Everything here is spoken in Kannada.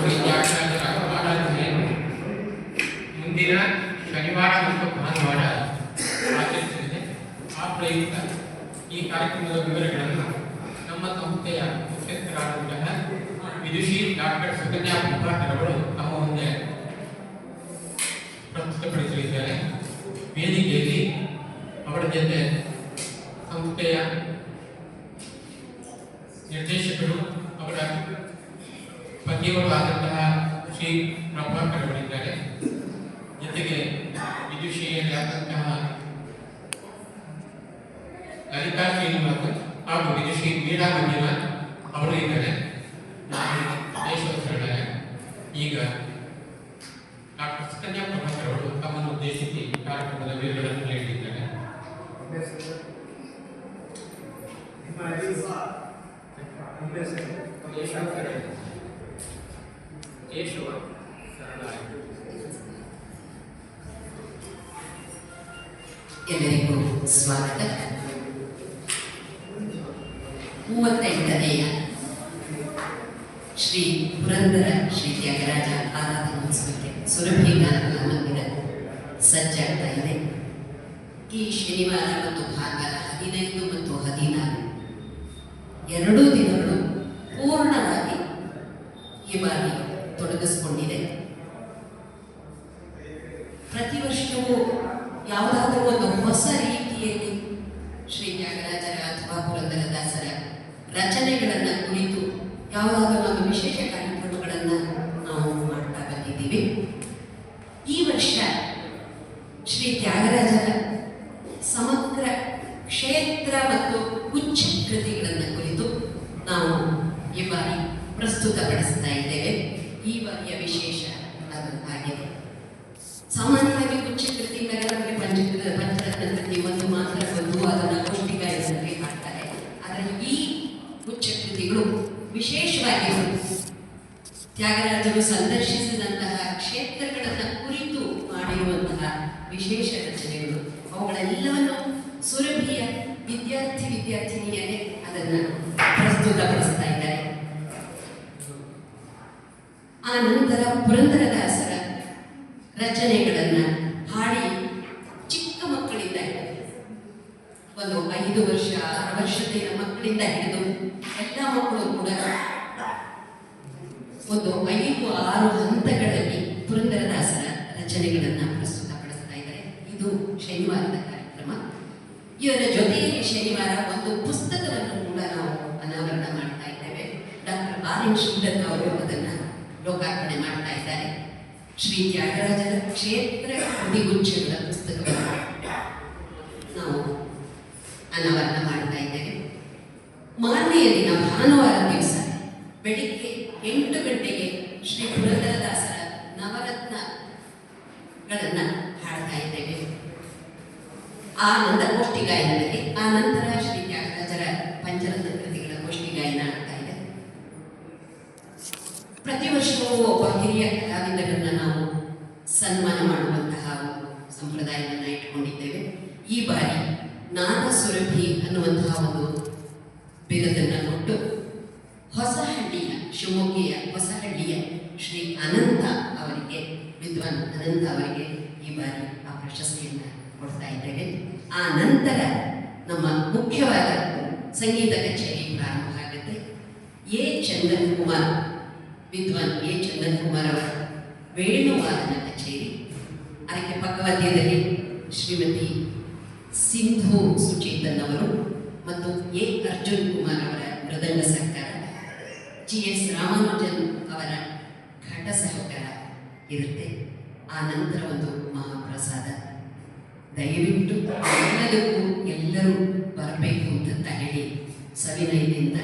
ಶ್ರೀ ತ್ಯಾಗರಾಜರ ಆರಾಧನೆಯನ್ನು ಮುಂದಿನ ಶನಿವಾರ ಮತ್ತು ಭಾನುವಾರ ಆಚರಿಸಲಿದೆ ಆ ಪ್ರಯುಕ್ತ ಈ ಕಾರ್ಯಕ್ರಮದ ವಿವರಗಳನ್ನು ನಮ್ಮ ಸಂಸ್ಥೆಯ ಮುಖ್ಯಸ್ಥರಾದಂತಹ ವಿದುಷಿ ಡಾಕ್ಟರ್ ಸುಕನ್ಯಾ ಪ್ರಭಾಕರ್ ಅವರು ತಮ್ಮ ಮುಂದೆ ಪ್ರಸ್ತುತಪಡಿಸಲಿದ್ದಾರೆ ವೇದಿಕೆಯಲ್ಲಿ ಅವರ ಜೊತೆ ಸಂಸ್ಥೆಯ ನಿರ್ದೇಶಕರು ಅವರ ಪತ್ನಿಗಳು ಆದಂತಹ ಶ್ರೀ ಪ್ರಭಾಕರ್ ಅವರಿದ್ದಾರೆ ಜೊತೆಗೆ ವಿದುಷಿಯಲ್ಲಿ ಆದಂತಹ ಲಲಿತಾ ಶ್ರೀನಿವಾಸನ್ ಹಾಗೂ ವಿದುಷಿ ವೀಣಾ ಮಂಜುನಾಥ್ ಅವರು ಇದ್ದಾರೆ. ನಾನು ದೇಶವಸರಿದ್ದಾರೆ ಈಗ ಡಾಕ್ಟರ್ ಸುಕನ್ಯಾ ಪ್ರಭಾಕರ್ ಅವರು ತಮ್ಮನ್ನು ಉದ್ದೇಶಿಸಿ ಕಾರ್ಯಕ್ರಮದ ವಿವರಗಳನ್ನು ನೀಡಿದ್ದಾರೆ ಯೇಶುವ ಶರಣಾರ್ಥಿ ಎಲ್ಲರಿಗೂ ಸ್ವಾಗತ ಮೂವತ್ತೆಂಟನೆಯ ಶ್ರೀ ಪುರಂದರ ಶ್ರೀ ತ್ಯಾಗರಾಜ ಆರಾಧನೋತ್ಸವಕ್ಕೆ ಸುರಭಿ ಗಾನಗಳ ಮಂದಿರ ಸಜ್ಜಾಗ್ತಾ ಇದೆ ಈ ಶನಿವಾರ ಮತ್ತು ಭಾನುವಾರ ಹದಿನೈದು ಮತ್ತು ಹದಿನಾರು ಪ್ರತಿ ವರ್ಷವೂ ಯಾವುದಾದರೂ ಒಂದು ಹೊಸ ರೀತಿಯಲ್ಲಿ ಶ್ರೀ ತ್ಯಾಗರಾಜರ ಅಥವಾ ಪುರಂದರದಾಸರ ರಚನೆಗಳನ್ನು ಕುರಿತು ಯಾವುದಾದರೂ ಒಂದು ವಿಶೇಷ ಕಾರ್ಯಕ್ರಮಗಳನ್ನು ನಾವು ಮಾಡ್ತಾ ಬಂದಿದ್ದೀವಿ. ಈ ವರ್ಷ ಶ್ರೀ ತ್ಯಾಗರಾಜರ ಸಮಗ್ರ ಕ್ಷೇತ್ರ ಮತ್ತು ಉಚ್ಚ ಕೃತಿಗಳನ್ನು ಕುರಿತು ನಾವು ಈ ಬಾರಿ ಪ್ರಸ್ತುತಪಡಿಸ್ತಾ ಇದ್ದೇವೆ. ಈ ಬಾರಿಯ ವಿಶೇಷ ಆಗಿದೆ ಸಾಮಾನ್ಯವಾಗಿ ಉಚ್ಚ ಕೃತಿ ನಗರಕ್ಕೆ ಪಂಚ ಪಂಚರತ್ನ ಕೃತಿ ಒಂದು ಮಾತ್ರ ಬಂದು ಅದನ್ನು ಗೋಷ್ಠಿಗಾಯದಲ್ಲಿ ಮಾಡ್ತಾರೆ. ಆದರೆ ಈ ಕುಂಚಕೃತಿಗಳು ವಿಶೇಷವಾಗಿ ತ್ಯಾಗರಾಜರು ಸಂದರ್ಶಿಸಿದಂತಹ ಕ್ಷೇತ್ರಗಳನ್ನು ಕುರಿತು ಮಾಡಿರುವಂತಹ ವಿಶೇಷ ರಚನೆಗಳು. ಅವುಗಳೆಲ್ಲವನ್ನು ಸುರಭಿಯ ವಿದ್ಯಾರ್ಥಿ ವಿದ್ಯಾರ್ಥಿನಿಯರೇ ಅದನ್ನು ಪ್ರಸ್ತುತಪಡಿಸ್ತಾ ಇದ್ದಾರೆ. ಆ ನಂತರ ಪುರಂದರದಾಸರ ರಚನೆಗಳನ್ನು ಹಾಡಿ ಚಿಕ್ಕ ಮಕ್ಕಳಿಂದ ಒಂದು ಐದು ವರ್ಷ, ಆರು ವರ್ಷದ ಮಕ್ಕಳಿಂದ ಹಿಡಿದು ಎಲ್ಲ ಮಕ್ಕಳು ಕೂಡ ಒಂದು ಐದು, ಆರು ಹಂತಗಳಲ್ಲಿ ಪುರಂದರದಾಸರ ರಚನೆಗಳನ್ನು ಪ್ರಸ್ತುತಪಡಿಸ್ತಾ ಇದ್ದಾರೆ. ಇದು ಶನಿವಾರದ ಕಾರ್ಯಕ್ರಮ. ಇವರ ಜೊತೆಯಲ್ಲಿ ಶನಿವಾರ ಒಂದು ಪುಸ್ತಕವನ್ನು ಕೂಡ ನಾವು ಅನಾವರಣ ಮಾಡ್ತಾ ಇದ್ದೇವೆ. ಡಾಕ್ಟರ್ ಆರ್ ಎನ್ ಶ್ರೀಧರ್ ಅವರು ಅದನ್ನು ಲೋಕಾರ್ಪಣೆ ಮಾಡ್ತಾ ಇದ್ದಾರೆ. ಶ್ರೀ ತ್ಯಾಗರಾಜರ ಕ್ಷೇತ್ರ ಕೃತಿಗುಚ್ಛಗಳ ಪುಸ್ತಕವನ್ನು ನಾವು ಅನಾವರಣ ಮಾಡ್ತಾ ಇದ್ದೇವೆ. ಮಾರನೆಯ ದಿನ ಭಾನುವಾರ ದಿವಸ ಬೆಳಿಗ್ಗೆ ಎಂಟು ಗಂಟೆಗೆ ಶ್ರೀ ಪುರಂದರದಾಸರ ನವರತ್ನಗಳನ್ನು ಹಾಡ್ತಾ ಇದ್ದೇವೆ. ಆ ನಂತರ ಗೋಷ್ಠಿ ಆ ನಂತರ ಶ್ರೀ ತ್ಯಾಗರಾಜರ ಪಂಚರತ್ನ ಕೃತಿಗಳ ಗೋಷ್ಠಿ ಗಾಯನ ಆಗ್ತಾ ಇದೆ ಪ್ರತಿ ಒಬ್ಬ ಹಿರಿಯ ಕಲಾವಿದರನ್ನ ನಾವು ಸನ್ಮಾನ ಮಾಡುವಂತಹ ಸಂಪ್ರದಾಯವನ್ನು ಇಟ್ಕೊಂಡಿದ್ದೇವೆ ಈ ಬಾರಿ ನಾದ ಸುರಭಿ ಅನ್ನುವಂತಹ ಒಂದು ಬಿರುದನ್ನು ಕೊಟ್ಟು ಹೊಸಹಳ್ಳಿಯ, ಶಿವಮೊಗ್ಗೆಯ ಹೊಸಹಳ್ಳಿಯ ಶ್ರೀ ಅನಂತ ಅವರಿಗೆ, ವಿದ್ವಾನ್ ಅನಂತ ಅವರಿಗೆ ಈ ಬಾರಿ ಆ ಪ್ರಶಸ್ತಿಯನ್ನು ಕೊಡ್ತಾ ಇದ್ದೇವೆ. ಆ ನಂತರ ನಮ್ಮ ಮುಖ್ಯವಾದ ಸಂಗೀತ ಕಚೇರಿ ಪ್ರಾರಂಭ ಆಗುತ್ತೆ. ಎ. ಚಂದನ್ ಕುಮಾರ್ ವಿದ್ವಾನ್ ಎ ಚಂದನ್ ಕುಮಾರ್ ಅವರ ವೇಣುವಾದನ ಕಚೇರಿ. ಅದಕ್ಕೆ ಪಕ್ಕವಾದ್ಯದಲ್ಲಿ ಶ್ರೀಮತಿ ಸಿಂಧು ಸುಚೇತನ್ ಅವರು ಮತ್ತು ಎ. ಅರ್ಜುನ್ ಕುಮಾರ್ ಅವರ ಮೃದಂಗ ಸಹಕಾರ ಜಿ. ಎಸ್. ರಾಮಾನುಜನ್ ಅವರ ಘಟ ಸಹಕಾರ ಇರುತ್ತೆ. ಆ ನಂತರ ಒಂದು ಮಹಾಪ್ರಸಾದ. ದಯವಿಟ್ಟು ಎಲ್ಲದಕ್ಕೂ ಎಲ್ಲರೂ ಬರಬೇಕು ಅಂತ ಹೇಳಿ ಸವಿನಯದಿಂದ